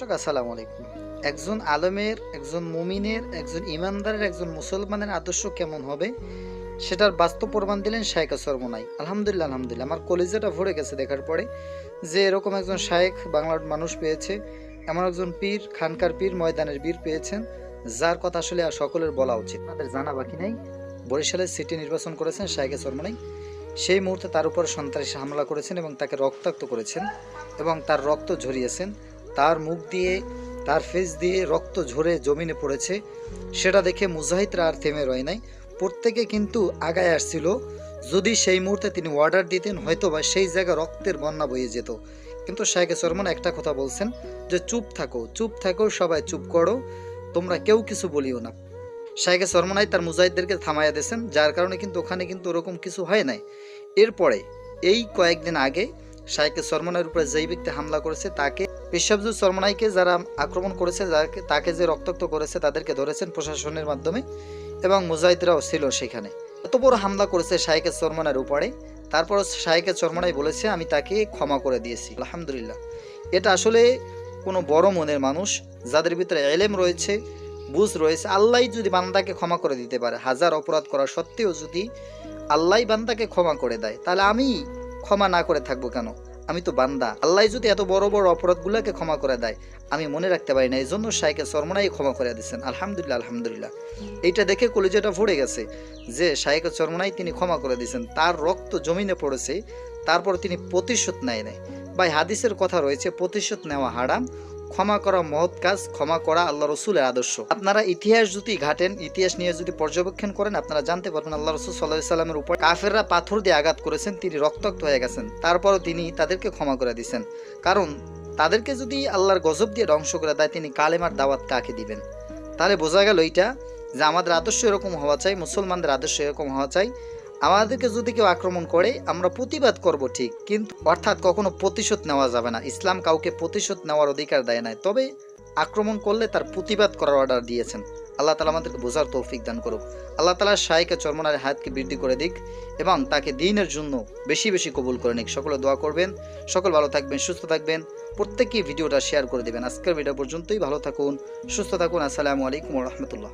দর্শক, আসসালামু আলাইকুম। একজন আলমের, একজন মুমিনের, একজন ইমানদারের, একজন মুসলমানের আদর্শ কেমন হবে? সেটার বাস্তব প্রমাণ দিলেন শায়েক সরমনাই আলহামদুলিল্লাহ আলহামদুলিল্লাহ। আমার কলেজেটা ভরে গেছে দেখার পরে যে এরকম একজন শায়েক বাংলার মানুষ পেয়েছে, এমন একজন পীর, খানকার পীর, ময়দানের বীর পেয়েছেন, যার কথা আসলে আর সকলের বলা উচিত তাদের জানা বাকি নাই। বরিশালের সিটি নির্বাচন করেছেন শায়েক সরমনাই সেই মুহূর্তে তার উপর সন্ত্রাসী হামলা করেছেন এবং তাকে রক্তাক্ত করেছেন এবং তার রক্ত ঝরিয়েছেন। তার মুখ দিয়ে, তার ফেস দিয়ে রক্ত ঝরে জমিনে পড়েছে। সেটা দেখে মুজাহিদরা আর থেমে রয় নাই। প্রত্যেকে কিন্তু আগায় আসছিল। যদি সেই মুহূর্তে তিনি অর্ডার দিতেন হয়তো বা সেই জায়গা রক্তের বন্যা বয়ে যেত। কিন্তু শাহেকে সরমন একটা কথা বলছেন যে, চুপ থাকো চুপ থাকো, সবাই চুপ করো। তোমরা কেউ কিছু বলিও না। শাহেকে সরমনাই তার মুজাহিদদেরকে থামাইয়া দিয়েছেন, যার কারণে কিন্তু ওখানে কিন্তু ওরকম কিছু হয় নাই। এরপরে, এই কয়েকদিন আগে শাহেকে সরমনের উপরে যেই ব্যক্তি হামলা করেছে, তাকে পেশাবজুর সরমনাইকে যারা আক্রমণ করেছে তাকে যে রক্তাক্ত করেছে, তাদেরকে ধরেছেন প্রশাসনের মাধ্যমে এবং মুজাহিদরাও ছিল সেখানে। এত বড় হামলা করেছে শাহেকে সরমনের উপরে। তারপর শাহেকে সরমনাই বলেছে, আমি তাকে ক্ষমা করে দিয়েছি। আলহামদুলিল্লাহ। এটা আসলে কোনো বড় মনের মানুষ, যাদের ভিতরে এলেম রয়েছে, বুঝ রয়েছে। আল্লাহ যদি বান্দাকে ক্ষমা করে দিতে পারে, হাজার অপরাধ করা সত্ত্বেও যদি আল্লাহ বান্দাকে ক্ষমা করে দেয়, তাহলে আমি ক্ষমা না করে থাকব কেন? আমি তো বান্দা। আল্লাহ যদি এত বড় বড় অপরাধগুলোকে ক্ষমা করে দেয়, আমি মনে রাখতে পারি না এই জন্য শাইকে চরমনাই ক্ষমা করে দিচ্ছেন আলহামদুলিল্লাহ আলহামদুলিল্লাহ। এইটা দেখে কলেজেটা ভরে গেছে যে শাইকে চরমনাই তিনি ক্ষমা করে দিয়েছেন তার রক্ত জমিনে পড়েছে, তারপর তিনি প্রতিশোধ নেয় নেয় ভাই, হাদিসের কথা রয়েছে, প্রতিশোধ নেওয়া হারাম ক্ষমা করা মহৎ কাজ, ক্ষমা করা আল্লাহ রসুলের আদর্শ। আপনারা ইতিহাস যদি ঘাটেন, ইতিহাস নিয়ে যদি পর্যবেক্ষণ করেন, আপনারা জানতে পারবেন আল্লাহ রসুল সাল্লাহ সাল্লামের উপর কাফেররা পাথর দিয়ে আঘাত করেছেন, তিনি রক্তাক্ত হয়ে গেছেন। তারপরও তিনি তাদেরকে ক্ষমা করে দিয়েছেন। কারণ তাদেরকে যদি আল্লাহর গজব দিয়ে ধ্বংস করে দেয়, তিনি কালেমার দাওয়াত কাকে দিবেন? তাহলে বোঝা গেল এইটা যে আমাদের আদর্শ এরকম হওয়া চাই, মুসলমানদের আদর্শ এরকম হওয়া চাই আমাদেরকে যদি কেউ আক্রমণ করে, আমরা প্রতিবাদ করব ঠিক, কিন্তু অর্থাৎ কখনো প্রতিশোধ নেওয়া যাবে না। ইসলাম কাউকে প্রতিশোধ নেওয়ার অধিকার দেয় নাই। তবে আক্রমণ করলে তার প্রতিবাদ করার অর্ডার দিয়েছেন। আল্লাহ তালা আমাদেরকে বোঝার তৌফিক দান করুক। আল্লাহ তালা শাহকে চর্মনার হায়াতকে বৃদ্ধি করে দিক এবং তাকে দিনের জন্য বেশি বেশি কবুল করে নিক। সকলে দোয়া করবেন। সকল ভালো থাকবেন, সুস্থ থাকবেন। প্রত্যেকেই ভিডিওটা শেয়ার করে দেবেন। আজকের ভিডিও পর্যন্তই। ভালো থাকুন, সুস্থ থাকুন। আসসালামু আলাইকুম রহমতুল্লাহ।